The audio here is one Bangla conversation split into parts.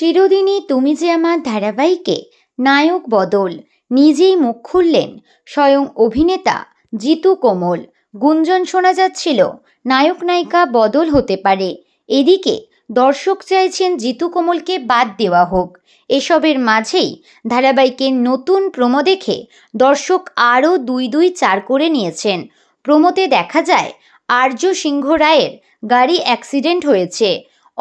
চিরদিনই তুমি যে আমার ধারাবাহিকে নায়ক বদল, নিজেই মুখ খুললেন স্বয়ং অভিনেতা জিতু কোমল। গুঞ্জন শোনা যাচ্ছিল, নায়ক নায়িকা বদল হতে পারে। এদিকে দর্শক চাইছেন জিতু কোমলকে বাদ দেওয়া হোক। এসবের মাঝেই ধারাবাহিকের নতুন প্রোমো দেখে দর্শক আরও দুই দুই চার করে নিয়েছেন। প্রোমোতে দেখা যায়, আর্য সিংহ রায়ের গাড়ি অ্যাক্সিডেন্ট হয়েছে।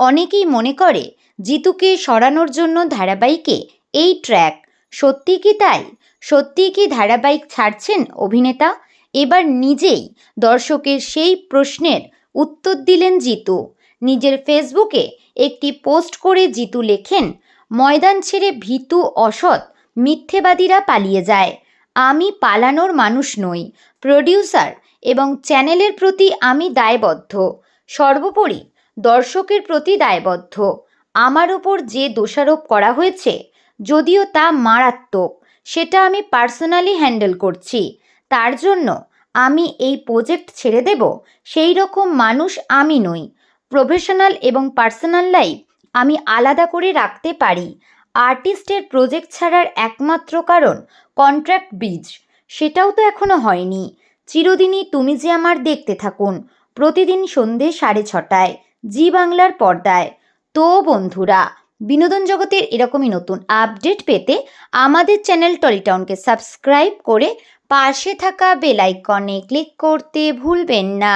অনেকেই মনে করে জিতুকে সরানোর জন্য ধারাবাহিকে এই ট্র্যাক। সত্যি কি তাই? সত্যি কি ধারাবাহিক ছাড়ছেন অভিনেতা? এবার নিজেই দর্শকের সেই প্রশ্নের উত্তর দিলেন জিতু। নিজের ফেসবুকে একটি পোস্ট করে জিতু লেখেন, ময়দান ছেড়ে ভীতু, অসৎ, মিথ্যেবাদীরা পালিয়ে যায়। আমি পালানোর মানুষ নই। প্রডিউসার এবং চ্যানেলের প্রতি আমি দায়বদ্ধ। সর্বোপরি দর্শকের প্রতি দায়বদ্ধ। আমার ওপর যে দোষারোপ করা হয়েছে, যদিও তা মারাত্মক, সেটা আমি পার্সোনালি হ্যান্ডেল করছি। তার জন্য আমি এই প্রজেক্ট ছেড়ে দেব, সেই রকম মানুষ আমি নই। প্রফেশনাল এবং পার্সোনাল লাইফ আমি আলাদা করে রাখতে পারি। আর্টিস্টের প্রজেক্ট ছাড়ার একমাত্র কারণ কন্ট্রাক্ট বীজ। সেটাও তো এখনও হয়নি। চিরদিনই তুমি যে আমার দেখতে থাকুন, প্রতিদিন সন্ধে সাড়ে ছটায়। জি বাংলার পর্দায়। তো বন্ধুরা, বিনোদন জগতের এরকমই নতুন আপডেট পেতে আমাদের চ্যানেল টলিটাউনকে সাবস্ক্রাইব করে পাশে থাকা বেল আইকনে ক্লিক করতে ভুলবেন না।